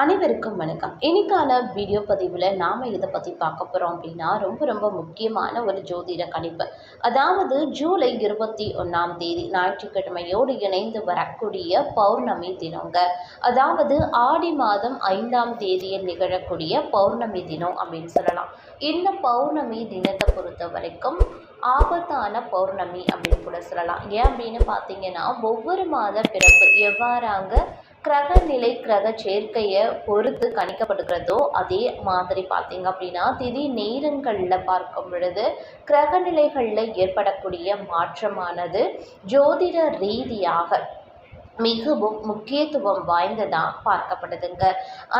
அனைவருக்கும் வணக்கம். இன்னைக்கான வீடியோ பதிவில் நாம் இதை பற்றி பார்க்க போகிறோம் அப்படின்னா ரொம்ப ரொம்ப முக்கியமான ஒரு ஜோதிட கணிப்பு. அதாவது ஜூலை இருபத்தி ஒன்றாம் தேதி ஞாயிற்றுக்கிழமையோடு இணைந்து வரக்கூடிய பௌர்ணமி தினங்க. அதாவது ஆடி மாதம் ஐந்தாம் தேதியில் நிகழக்கூடிய பௌர்ணமி தினம் அப்படின்னு சொல்லலாம். இந்த பௌர்ணமி தினத்தை பொறுத்த வரைக்கும் ஆபத்தான பௌர்ணமி அப்படின்னு கூட சொல்லலாம். ஏன் அப்படின்னு பார்த்தீங்கன்னா ஒவ்வொரு மாத பிறப்பு எவ்வாறாங்க கிரக நிலை கிரக சேர்க்கையை பொறுத்து கணிக்கப்படுகிறதோ அதே மாதிரி பார்த்தீங்க அப்படின்னா திதி நேரங்களில் பார்க்கும் பொழுது கிரக நிலைகளில் ஏற்படக்கூடிய மாற்றமானது ஜோதிட ரீதியாக மிகவும் முக்கியத்துவம் வாய்ந்ததாக பார்க்கப்படுதுங்க.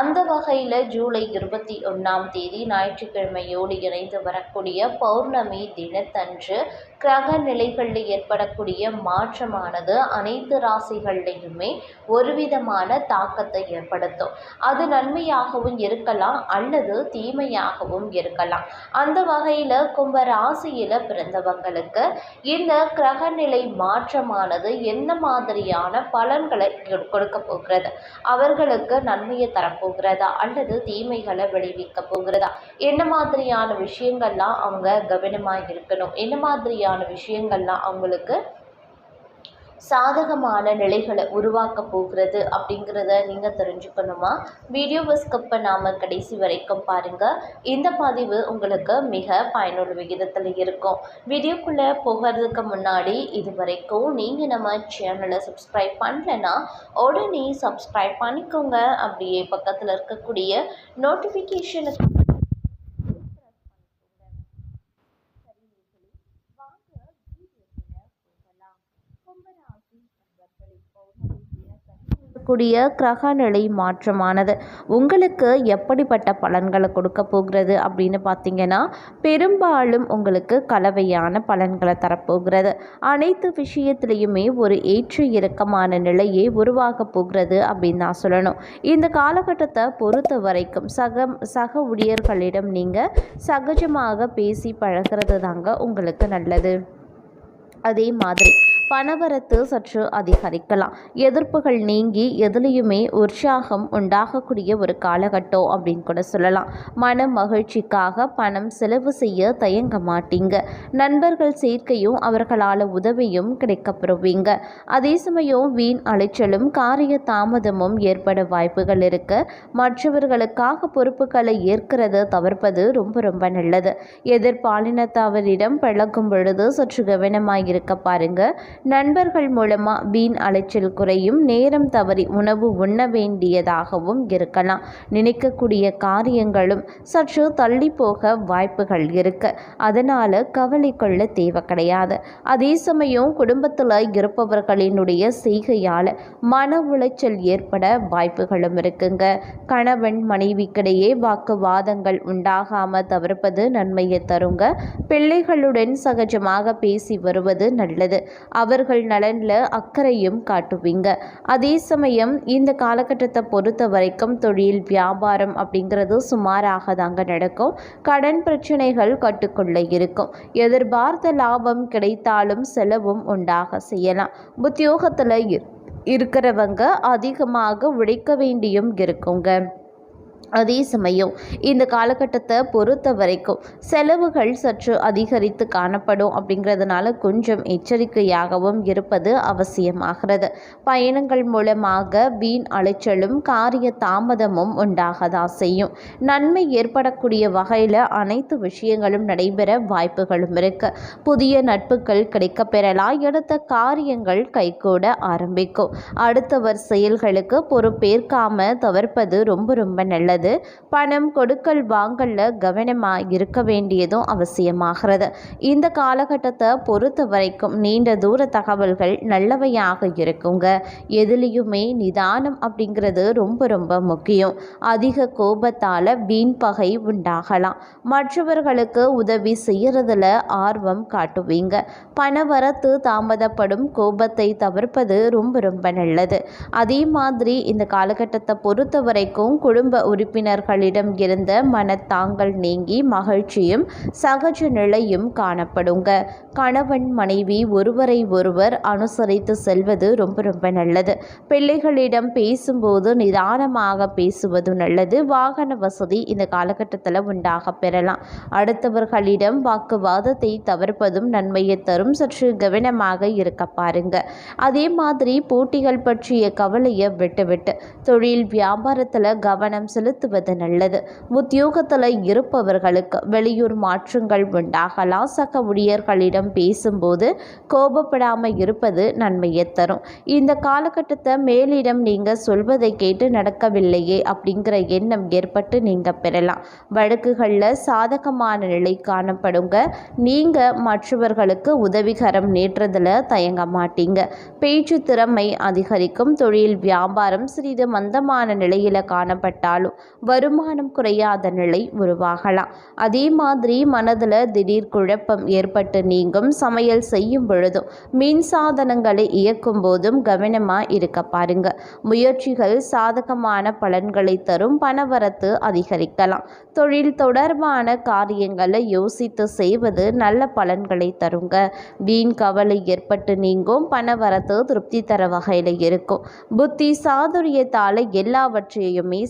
அந்த வகையில் ஜூலை இருபத்தி ஒன்றாம் தேதி ஞாயிற்றுக்கிழமையோடு இணைந்து வரக்கூடிய பௌர்ணமி தினத்தன்று கிரக நிலைகளில் ஏற்படக்கூடிய மாற்றமானது அனைத்து ராசிகள்லையுமே ஒரு விதமான தாக்கத்தை ஏற்படுத்தும். அது நன்மையாகவும் இருக்கலாம் அல்லது தீமையாகவும் இருக்கலாம். அந்த வகையில் கும்ப ராசியில் பிறந்தவங்களுக்கு இந்த கிரகநிலை மாற்றமானது எந்த மாதிரியான பல பலன்களை கொடுக்க போகிறது. அவர்களுக்கு நன்மையை தரப்போகிறதா அல்லது தீமைகளை விளைவிக்க போகிறதா. என்ன மாதிரியான விஷயங்கள்லாம் அவங்க கவனமாக இருக்கணும்? என்ன மாதிரியான விஷயங்கள்லாம் அவங்களுக்கு சாதகமான நிலைகளை உருவாக்க போகிறது அப்படிங்கிறத நீங்கள் தெரிஞ்சுக்கணுமா? வீடியோவை ஸ்கிப் பண்ணாமல் கடைசி வரைக்கும் பாருங்கள் இந்த பதிவு உங்களுக்கு மிக பயனுள்ள விகிதத்தில் இருக்கும். வீடியோக்குள்ளே போகிறதுக்கு முன்னாடி இது வரைக்கும் நீங்கள் நம்ம சேனலை சப்ஸ்கிரைப் பண்ணலைன்னா உடனே சப்ஸ்கிரைப் பண்ணிக்கோங்க. அப்படியே பக்கத்தில் இருக்கக்கூடிய நோட்டிஃபிகேஷனுக்கு கூடிய கிரகநிலை மாற்றமானது. உங்களுக்கு எப்படிப்பட்ட பலன்களை கொடுக்க போகிறது அப்படின்னு பார்த்தீங்கன்னா பெரும்பாலும் உங்களுக்கு கலவையான பலன்களை தரப்போகிறது அனைத்து விஷயத்திலையுமே ஒரு ஏற்று இறக்கமான நிலையை உருவாக போகிறது அப்படின்னு நான் சொல்லணும். இந்த காலகட்டத்தை பொறுத்த வரைக்கும் சக சக ஊழியர்களிடம் நீங்கள் சகஜமாக பேசி பழகிறது தாங்க உங்களுக்கு நல்லது. அதே மாதிரி பணவரத்து சற்று அதிகரிக்கலாம். எதிர்ப்புகள் நீங்கி எதுலேயுமே உற்சாகம் உண்டாகக்கூடிய ஒரு காலகட்டம் அப்படின்னு கூட சொல்லலாம். மன மகிழ்ச்சிக்காக பணம் செலவு செய்ய தயங்க மாட்டீங்க. நண்பர்கள் சேர்க்கையும் அவர்களால் உதவியும் கிடைக்கப்பெறுவீங்க. அதே சமயம் வீண் அலைச்சலும் காரிய தாமதமும் ஏற்பட வாய்ப்புகள் இருக்கு. மற்றவர்களுக்காக பொறுப்புகளை ஏற்கிறத தவிர்ப்பது ரொம்ப ரொம்ப நல்லது. எதிர்பாலினத்தவரிடம் பழகும் பொழுது சற்று கவனமாக இருக்க பாருங்க. நண்பர்கள் மூலமாக வீண் அலைச்சல் குறையும் நேரம் தவறி உணவு உண்ண வேண்டியதாகவும் இருக்கலாம். நினைக்கக்கூடிய காரியங்களும் சற்று தள்ளி போக வாய்ப்புகள் இருக்கு. அதனால் கவலை கொள்ள தேவை கிடையாது. அதே சமயம் குடும்பத்தில் இருப்பவர்களினுடைய செய்கையால் மன உளைச்சல் ஏற்பட வாய்ப்புகளும் இருக்குங்க. கணவன் மனைவிக்கிடையே வாக்குவாதங்கள் உண்டாகாமல் தவிர்ப்பது நன்மையை தருங்க. பிள்ளைகளுடன் சகஜமாக பேசி வருவது நல்லது. அவர்கள் நலனில் அக்கறையும் காட்டுவீங்க. அதே சமயம் இந்த காலகட்டத்தை பொறுத்த வரைக்கும் தொழில் வியாபாரம் அப்படிங்கிறது சுமாராக தாங்க நடக்கும். கடன் பிரச்சனைகள் கட்டுக்குள்ள இருக்கும். எதிர்பார்த்த லாபம் கிடைத்தாலும் செலவும் உண்டாக செய்யலாம். உத்தியோகத்தில் இருக்கிறவங்க அதிகமாக உழைக்க வேண்டியும் இருக்குங்க. அதே சமயம் இந்த காலகட்டத்தை பொறுத்த வரைக்கும் செலவுகள் சற்று அதிகரித்து காணப்படும் அப்படிங்கிறதுனால கொஞ்சம் எச்சரிக்கையாகவும் இருப்பது அவசியமாகிறது. பயணங்கள் மூலமாக வீண் அலைச்சலும் காரிய தாமதமும் உண்டாகதான் செய்யும். நன்மை ஏற்படக்கூடிய வகையில் அனைத்து விஷயங்களும் நடைபெற வாய்ப்புகளும் இருக்கு. புதிய நட்புகள் கிடைக்க பெறலாம் எடுத்த காரியங்கள் கைகூட ஆரம்பிக்கும். அடுத்தவர் செயல்களுக்கு பொறுப்பேற்காம தவிர்ப்பது ரொம்ப ரொம்ப நல்லது. அல்லது பணம் கொடுக்கல் வாங்கல்ல கவனமாக இருக்க வேண்டியதும் அவசியமாகிறது. இந்த காலகட்டத்தை பொறுத்த வரைக்கும் நீண்ட தூர தகவல்கள் நல்லவையாக இருக்குங்க. எதுலேயுமே நிதானம் அப்படிங்கிறது ரொம்ப ரொம்ப முக்கியம். அதிக கோபத்தால் வீண் பகை உண்டாகலாம். மற்றவர்களுக்கு உதவி செய்யறதுல ஆர்வம் காட்டுவீங்க. பணவரத்து தாமதப்படும் கோபத்தை தவிர்ப்பது ரொம்ப ரொம்ப நல்லது. அதே மாதிரி இந்த காலகட்டத்தை பொறுத்த வரைக்கும் குடும்ப உறுப்பினர் உறுப்பினர்களிடம் இருந்த மனத்தாங்கள் நீங்கி மகிழ்ச்சியும் சகஜ நிலையும் காணப்படுங்க. கணவன் மனைவி ஒருவரை ஒருவர் அனுசரித்து செல்வது ரொம்ப ரொம்ப நல்லது. பிள்ளைகளிடம் பேசும்போது நிதானமாக பேசுவது நல்லது. வாகன வசதி இந்த காலகட்டத்தில் உண்டாக பெறலாம். அடுத்தவர்களிடம் வாக்குவாதத்தை தவிர்ப்பதும் நன்மையை தரும். சற்று கவனமாக இருக்க பாருங்க. அதே மாதிரி போட்டிகள் பற்றிய கவலையை விட்டுவிட்டு தொழில் வியாபாரத்தில் கவனம் செலுத்துவது நல்லது. உத்தியோகத்தில் இருப்பவர்களுக்கு வெளியூர் மாற்றங்கள் உண்டாகலாம் சக ஊழியர்களிடம் பேசும்போது கோபப்படாமல் இருப்பது நன்மையை தரும். இந்த காலகட்டத்தை மேலிடம் நீங்கள் சொல்வதை கேட்டு நடக்கவில்லையே அப்படிங்கிற எண்ணம் ஏற்பட்டு நீங்கள் பெறலாம். வழக்குகளில் சாதகமான நிலை காணப்படுங்க. நீங்கள் மற்றவர்களுக்கு உதவிகரம் நீட்டுறதில் தயங்க மாட்டீங்க. பேச்சு திறமை அதிகரிக்கும். தொழில் வியாபாரம் சிறிது மந்தமான நிலையில் காணப்பட்டாலும் வருமானம் குறையாத நிலை உருவாகலாம். அதே மாதிரி மனதில் திடீர் குழப்பம் ஏற்பட்டு நீங்கும் சமையல் செய்யும் பொழுதும் மின் சாதனங்களை இயக்கும் போதும் கவனமாக இருக்க பாருங்க. முயற்சிகள் சாதகமான பலன்களை தரும் பணவரத்து அதிகரிக்கலாம். தொழில் தொடர்பான காரியங்களை யோசித்து செய்வது நல்ல பலன்களை தருங்க. வீண் கவலை ஏற்பட்டு நீங்கும் பணவரத்து திருப்தி தர வகையில் இருக்கும். புத்தி சாதுரியத்தால் எல்லாவற்றையுமே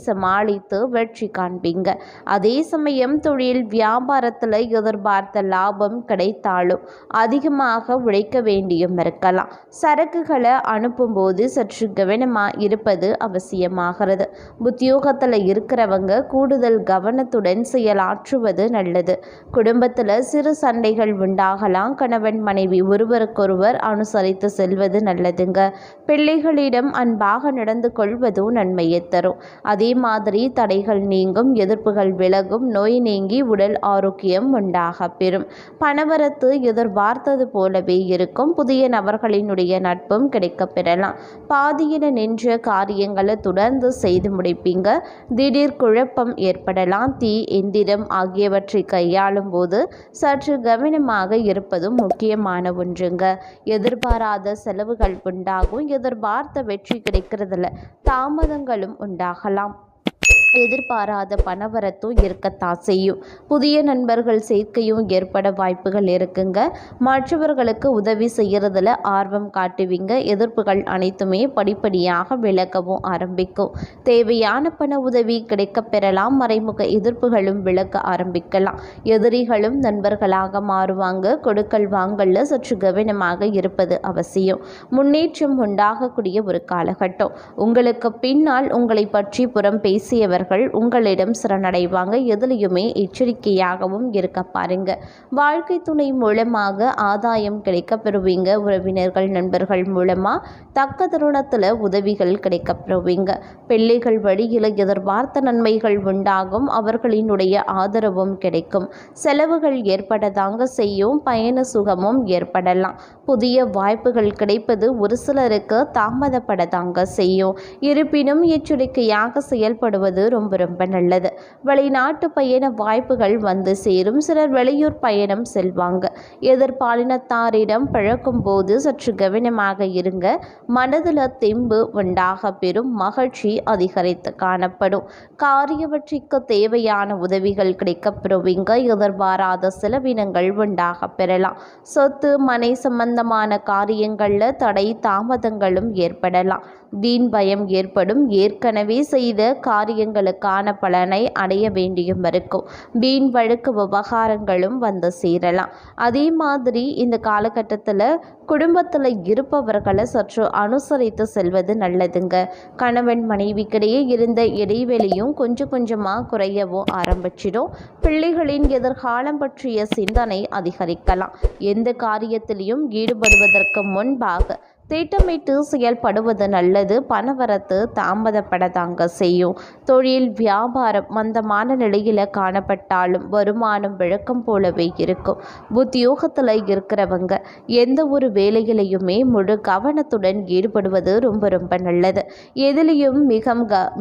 சாதித்து வெற்றி காண்பீங்க. அதே சமயம் தொழில் வியாபாரத்தில் எதிர்பார்த்த லாபம் கிடைத்தாலும் அதிகமாக உழைக்க வேண்டியும் இருக்கலாம். சரக்குகளை அனுப்பும்போது சற்று கவனமாக இருப்பது அவசியமாகிறது. உத்தியோகத்தில் இருக்கிறவங்க கூடுதல் கவனத்துடன் செயலாற்றுவது நல்லது. குடும்பத்தில் சிறு சண்டைகள் உண்டாகலாம். கணவன் மனைவி ஒருவருக்கொருவர் அனுசரித்து செல்வது நல்லதுங்க. பிள்ளைகளிடம் அன்பாக நடந்து கொள்வதும் நன்மையை தரும். அதே மாதிரி தடைகள் நீங்கும் எதிர்ப்புகள் விலகும் நோய் நீங்கி உடல் ஆரோக்கியம் உண்டாக பெறும். பணவரத்து எதிர்பார்த்தது போலவே இருக்கும். புதிய நபர்களினுடைய நட்பும் கிடைக்கப் பெறலாம். பாதியில நின்ற காரியங்களை தொடர்ந்து செய்து முடிப்பீங்க. திடீர் குழப்பம் ஏற்படலாம். தீ எந்திரம் ஆகியவற்றை கையாளும் போது சற்று கவனமாக இருப்பதும் முக்கியமான ஒன்றுங்க. எதிர்பாராத செலவுகள் உண்டாகும். எதிர்பார்த்த வெற்றி கிடைக்கிறதுல தாமதங்களும் உண்டாகலாம். எதிர்பாராத பணவரத்தும் இருக்கத்தான் செய்யும். புதிய நண்பர்கள் சேர்க்கையும் ஏற்பட வாய்ப்புகள் இருக்குங்க. மற்றவர்களுக்கு உதவி செய்கிறதுல ஆர்வம் காட்டுவீங்க. எதிர்ப்புகள் அனைத்துமே படிப்படியாக விளக்கவும் ஆரம்பிக்கும். தேவையான பண உதவி கிடைக்க பெறலாம். மறைமுக எதிர்ப்புகளும் விளக்க ஆரம்பிக்கலாம். எதிரிகளும் நண்பர்களாக மாறுவாங்க. கொடுக்கல் வாங்கல்ல சற்று கவனமாக இருப்பது அவசியம். முன்னேற்றம் உண்டாகக்கூடிய ஒரு காலகட்டம். உங்களுக்கு பின்னால் உங்களை பற்றி புறம் பேசியவர் அவர்கள் உங்களிடம் சரணடைவாங்க எதுலேயுமே எச்சரிக்கையாகவும் இருக்க பாருங்க. வாழ்க்கை துணை மூலமாக ஆதாயம் கிடைக்க பெறுவீங்க. உறவினர்கள் நண்பர்கள் மூலமாக தக்க தருணத்தில் உதவிகள் கிடைக்க பெறுவீங்க. பிள்ளைகள் வழியில் எதிர்பார்த்த நன்மைகள் உண்டாகும். அவர்களினுடைய ஆதரவும் கிடைக்கும். செலவுகள் ஏற்படதாங்க செய்யும். பயண சுகமும் ஏற்படலாம். புதிய வாய்ப்புகள் கிடைப்பது ஒரு சிலருக்கு தாமதப்படதாங்க செய்யும். இருப்பினும் எச்சரிக்கையாக செயல்படுவது ரொம்ப ரொம்ப நல்லது. வெளிநாட்டு பயண வாய்ப்புகள் வந்து சேரும். சிலர் வெளியூர் பயணம் செல்வாங்க. எதிர்பாலினத்தாரிடம் பழக்கும் போது சற்று கவனமாக இருங்க. மனதில் தெம்பு உண்டாக பெறும் மகிழ்ச்சி அதிகரித்து காணப்படும். காரியவற்றிக்கு தேவையான உதவிகள் கிடைக்கப்பெறுவீங்க எதிர்பாராத செலவினங்கள் உண்டாக பெறலாம். சொத்து மனை சம்பந்தமான காரியங்களில் தடை தாமதங்களும் ஏற்படலாம். தீன் பயம் ஏற்படும். ஏற்கனவே செய்த காரியங்களுக்கான பலனை அடைய வேண்டியும் இருக்கும். வீண் வழக்கு விவகாரங்களும் வந்து சேரலாம். அதே மாதிரி இந்த காலகட்டத்தில் குடும்பத்தில் இருப்பவர்களை சற்று அனுசரித்து செல்வது நல்லதுங்க. கணவன் மனைவிக்கிடையே இருந்த இடைவெளியும் கொஞ்சம் கொஞ்சமாக குறையவும் ஆரம்பிச்சிடும். பிள்ளைகளின் எதிர்காலம் பற்றிய சிந்தனை அதிகரிக்கலாம். எந்த காரியத்திலையும் ஈடுபடுவதற்கு முன்பாக திட்டமிட்டு செயல்படுவது நல்லது. பணவரத்து தாமதப்படதாங்க செய்யும். தொழில் வியாபாரம் மந்தமான நிலையில் காணப்பட்டாலும் வருமானம் விளக்கம் போலவே இருக்கும். உத்தியோகத்தில் இருக்கிறவங்க எந்த ஒரு வேலையிலையுமே முழு கவனத்துடன் ஈடுபடுவது ரொம்ப ரொம்ப நல்லது. எதிலையும் மிக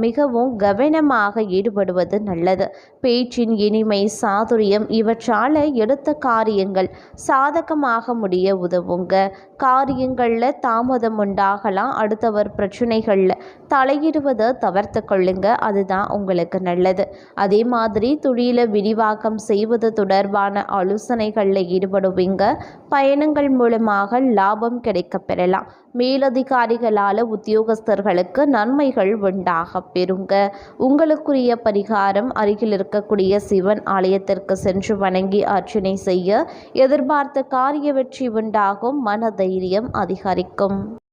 மிகவும் கவனமாக ஈடுபடுவது நல்லது. பேச்சின் இனிமை சாதுரியம் இவற்றால் எடுத்த காரியங்கள் சாதகமாக முடிய உதவுங்க. காரியங்களில் தாம் தாமதம் உண்டாகலாம். அடுத்தவர் பிரச்சனைகளில் தலையிடுவதை தவிர்த்து கொள்ளுங்க. அதுதான் உங்களுக்கு நல்லது. அதே மாதிரி தொழிலை விரிவாக்கம் செய்வது தொடர்பான ஆலோசனைகளில் ஈடுபடுவீங்க. பயணங்கள் மூலமாக லாபம் கிடைக்கப் பெறலாம். மேலதிகாரிகளால் உத்தியோகஸ்தர்களுக்கு நன்மைகள் உண்டாக பெறுங்க. உங்களுக்குரிய பரிகாரம் அருகில் இருக்கக்கூடிய சிவன் ஆலயத்திற்கு சென்று வணங்கி அர்ச்சனை செய்ய எதிர்பார்த்த காரிய வெற்றி உண்டாகும். மன தைரியம் அதிகரிக்கும். потом